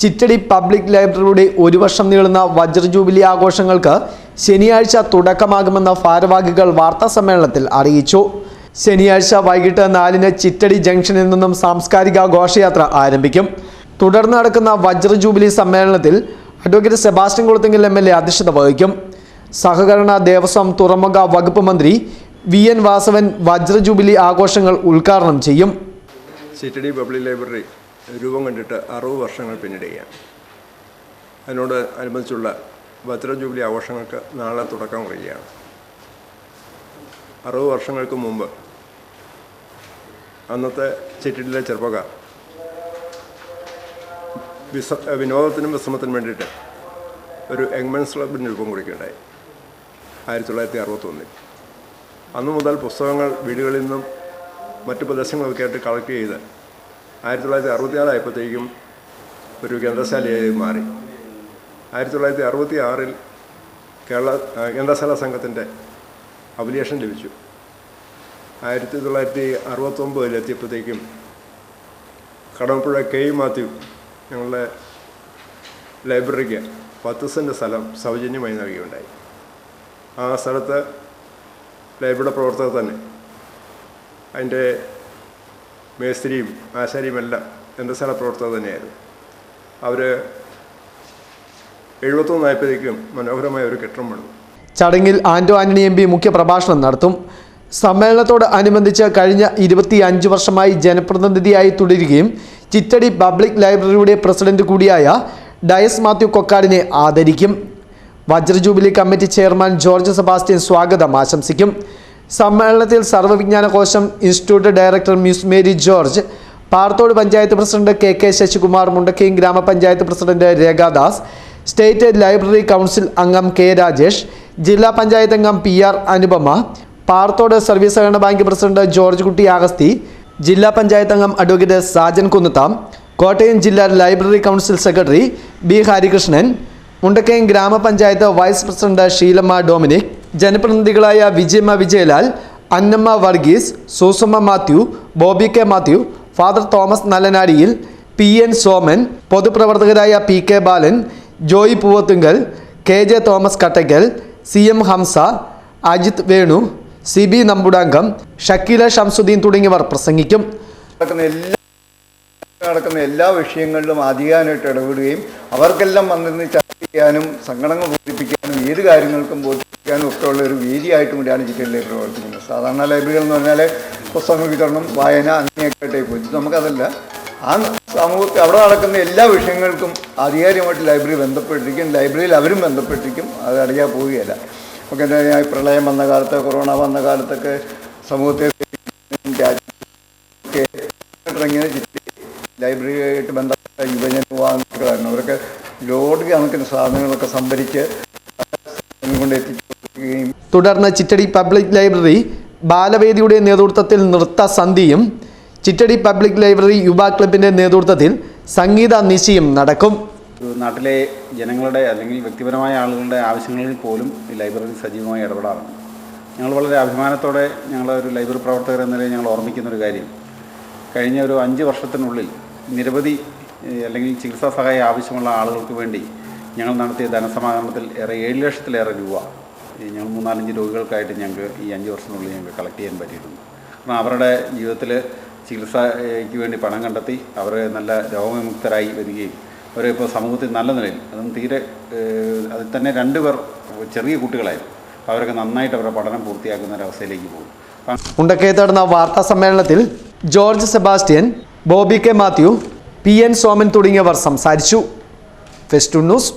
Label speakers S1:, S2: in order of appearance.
S1: Chittadi public ലൈബ്രറിയുടെ ഒരു വർഷം നീളുന്ന വജ്ര ജൂബിലി ആഘോഷങ്ങൾക്ക് ശനിയാഴ്ച തുടക്കമാകുമെന്ന് ഭാരവാഹികൾ വാർത്താ സമ്മേളനത്തിൽ അറിയിച്ചു. ശനിയാഴ്ച വൈകിട്ട് നാലിന് ചിറ്റടി ജംഗ്ഷനിൽ നിന്നും സാംസ്കാരിക ഘോഷയാത്ര ആരംഭിക്കും. തുടർന്ന് നടക്കുന്ന വജ്ര ജൂബിലി സമ്മേളനത്തിൽ advocate Sebastian Kulathinkal M L A അധ്യക്ഷത വഹിക്കും. സഹകരണ ദേവസ്വം തുറമുഖ വകുപ്പ് മന്ത്രി വി എൻ വാസവൻ വജ്ര ജൂബിലി ആഘോഷങ്ങൾ ഉദ്ഘാടനം ചെയ്യും.
S2: ചിറ്റടി പബ്ലിക് ലൈബ്രറി രൂപം കണ്ടിട്ട് അറുപത് വർഷങ്ങൾ പിന്നിടുകയാണ് അതിനോട് അനുബന്ധിച്ചുള്ള ഭദ്ര ജൂബിലി ആഘോഷങ്ങൾക്ക് നാളെ തുടക്കം കുറിക്കുകയാണ്. അറുപത് വർഷങ്ങൾക്ക് മുമ്പ് അന്നത്തെ ചിറ്റിലെ ചെറുപ്പക്കാർ വിസ വിനോദത്തിനും വിശ്രമത്തിനും വേണ്ടിയിട്ട് ഒരു യങ്മെൻസ് ക്ലബിന് രൂപം കൊടുക്കുകയുണ്ടായി ആയിരത്തി തൊള്ളായിരത്തി അറുപത്തൊന്നിൽ അന്നു മുതൽ പുസ്തകങ്ങൾ വീടുകളിൽ നിന്നും മറ്റു പ്രദേശങ്ങളൊക്കെ ആയിട്ട് കളക്ട് ചെയ്ത് ആയിരത്തി തൊള്ളായിരത്തി അറുപത്തിയാറായപ്പോഴത്തേക്കും ഒരു ഗ്രന്ഥശാലയായി മാറി. ആയിരത്തി തൊള്ളായിരത്തി അറുപത്തി ആറിൽ കേരള ഗ്രന്ഥശാല സംഘത്തിന്റെ അഭിലേഷൻ ലഭിച്ചു. ആയിരത്തി തൊള്ളായിരത്തി അറുപത്തൊമ്പതിലെത്തിയപ്പോഴത്തേക്കും കടമ്പുഴ കെ മാത്യു ഞങ്ങളുടെ ലൈബ്രറിക്ക് പത്ത് സെന്റ് സ്ഥലം സൗജന്യമായി നൽകുകയുണ്ടായി. ആ സ്ഥലത്ത് ലൈബ്രറിയുടെ പ്രവർത്തകർ തന്നെ അതിന്റെ മേസ്ത്രിയും ആശാരിയും എല്ലാം എന്റെ സ്ഥല പ്രവർത്തകർ തന്നെയായിരുന്നു അവർ എഴുപത്തൊന്നായപ്പോഴേക്കും മനോഹരമായ ഒരു കെട്ടിടം പണിതു.
S1: ചടങ്ങിൽ ആന്റോ ആന്റണി എം പി മുഖ്യപ്രഭാഷണം നടത്തും. സമ്മേളനത്തോട് അനുബന്ധിച്ച് കഴിഞ്ഞ ഇരുപത്തി അഞ്ച് വർഷമായി ജനപ്രതിനിധിയായി തുടരുകയും ചിറ്റടി പബ്ലിക് ലൈബ്രറിയുടെ പ്രസിഡന്റ് കൂടിയായ ഡയസ് മാത്യു കൊക്കാടിനെ ആദരിക്കും. വജ്ര jubilee committee chairman George Sebastian സ്വാഗതം ആശംസിക്കും. സമ്മേളനത്തിൽ സർവവിജ്ഞാന കോശം institute director miss Mary George Parathode panchayat president K K Sasikumar മുണ്ടക്കയും ഗ്രാമപഞ്ചായത്ത് president Rekhadas state library council അംഗം കെ രാജേഷ് ജില്ലാ പഞ്ചായത്ത് അംഗം P R Anupama Parathode service സഹകരണ bank president George Kutty Augusthy ജില്ലാ പഞ്ചായത്ത് അംഗം അഡ്വക്കേറ്റ് സാജൻ കുന്നത്താം കോട്ടയം ജില്ലാ library council secretary B Harikrishnan Mundakkayam ഗ്രാമപഞ്ചായത്ത് vice president Sheelamma Dominic ജനപ്രതിനിധികളായ Vijayamma Vijayalal Annamma Varghese Susamma Mathew Bobby K Mathew father Thomas Nallanadiyil P N Soman പൊതുപ്രവർത്തകരായ P K Balan Joy Poovathunkal K J Thomas Kattakkal C M Hamza Ajith Venu C B Nambudankam Shakeela Shamsuddin തുടങ്ങിയവർ പ്രസംഗിക്കും.
S3: നടക്കുന്ന എല്ലാ വിഷയങ്ങളിലും അധികാരമായിട്ട് ഇടപെടുകയും അവർക്കെല്ലാം വന്നിരുന്ന് ചർച്ച ചെയ്യാനും സങ്കടങ്ങൾ ബോധിപ്പിക്കാനും ഏത് കാര്യങ്ങൾക്കും ബോധിപ്പിക്കാനും ഉള്ള ഒരു വേദിയായിട്ടും കൂടിയാണ് ചിക്കൻ ലൈബ്രറി പ്രവർത്തിക്കുന്നത് സാധാരണ ലൈബ്രറികൾ എന്ന് പറഞ്ഞാൽ പുസ്തക വിതരണം വായന അങ്ങനെയൊക്കെ ആയിട്ടേ പോയി. നമുക്കതല്ല. ആ സമൂഹത്തിൽ അവിടെ നടക്കുന്ന എല്ലാ വിഷയങ്ങൾക്കും ആധികാരികമായിട്ട് ലൈബ്രറി ബന്ധപ്പെട്ടിരിക്കും. ലൈബ്രറിയിൽ അവരും ബന്ധപ്പെട്ടിരിക്കും. അത് അറിയാൻ പോവുകയല്ല. ഒക്കെ ഈ പ്രളയം വന്ന കാലത്ത് കൊറോണ വന്ന കാലത്തൊക്കെ സമൂഹത്തെ ലൈബ്രറിയായിട്ട് ബന്ധപ്പെട്ട യുവജന വിഭാഗങ്ങളായിരുന്നു അവരൊക്കെ ലോഡ് കണക്കിന് സാധനങ്ങളൊക്കെ സംഭരിച്ച് കൊണ്ട് എത്തിക്കുകയും
S1: തുടർന്ന് ചിറ്റടി പബ്ലിക് ലൈബ്രറി ബാലവേദിയുടെ നേതൃത്വത്തിൽ നൃത്ത സന്ധിയും ചിറ്റടി പബ്ലിക് ലൈബ്രറി യുവ ക്ലബിന്റെ നേതൃത്വത്തിൽ സംഗീത നിശയും നടക്കും.
S4: നാട്ടിലെ ജനങ്ങളുടെ അല്ലെങ്കിൽ വ്യക്തിപരമായ ആളുകളുടെ ആവശ്യങ്ങളിൽ പോലും ഈ ലൈബ്രറി സജീവമായി ഇടപെടാറുണ്ട്. ഞങ്ങൾ വളരെ അഭിമാനത്തോടെ ഞങ്ങൾ ഒരു ലൈബ്രറി പ്രവർത്തകർ എന്ന നിലയിൽ ഞങ്ങൾ ഓർമ്മിക്കുന്ന ഒരു കാര്യം. കഴിഞ്ഞ ഒരു അഞ്ച് വർഷത്തിനുള്ളിൽ നിരവധി അല്ലെങ്കിൽ ചികിത്സാ സഹായം ആവശ്യമുള്ള ആളുകൾക്ക് വേണ്ടി ഞങ്ങൾ നടത്തിയ ധനസമാഹരണത്തിൽ ഏറെ ഏഴ് ലക്ഷത്തിലേറെ രൂപ ഞങ്ങൾ മൂന്നാലഞ്ച് രോഗികൾക്കായിട്ട് ഞങ്ങൾക്ക് ഈ അഞ്ച് വർഷത്തിനുള്ളിൽ ഞങ്ങൾക്ക് കളക്ട് ചെയ്യാൻ പറ്റിയിട്ടുണ്ട്. കാരണം അവരുടെ ജീവിതത്തിൽ ചികിത്സയ്ക്ക് വേണ്ടി പണം കണ്ടെത്തി അവർ നല്ല രോഗവിമുക്തരായി വരികയും അവരെ ഇപ്പോൾ സമൂഹത്തിൽ നല്ല നിലയിൽ അതും തീരെ അതിൽ തന്നെ രണ്ട് പേർ ചെറിയ കുട്ടികളായിരുന്നു. അപ്പോൾ അവരൊക്കെ നന്നായിട്ട് അവരുടെ പഠനം പൂർത്തിയാക്കുന്ന ഒരവസ്ഥയിലേക്ക് പോകും.
S1: ഉണ്ടക്കയത്ത് നടന്ന വാർത്താ സമ്മേളനത്തിൽ George Sebastian Bobby K Mathew P N Soman തുടങ്ങിയവർ സംസാരിച്ചു. ഫെസ്റ്റു ന്യൂസ്.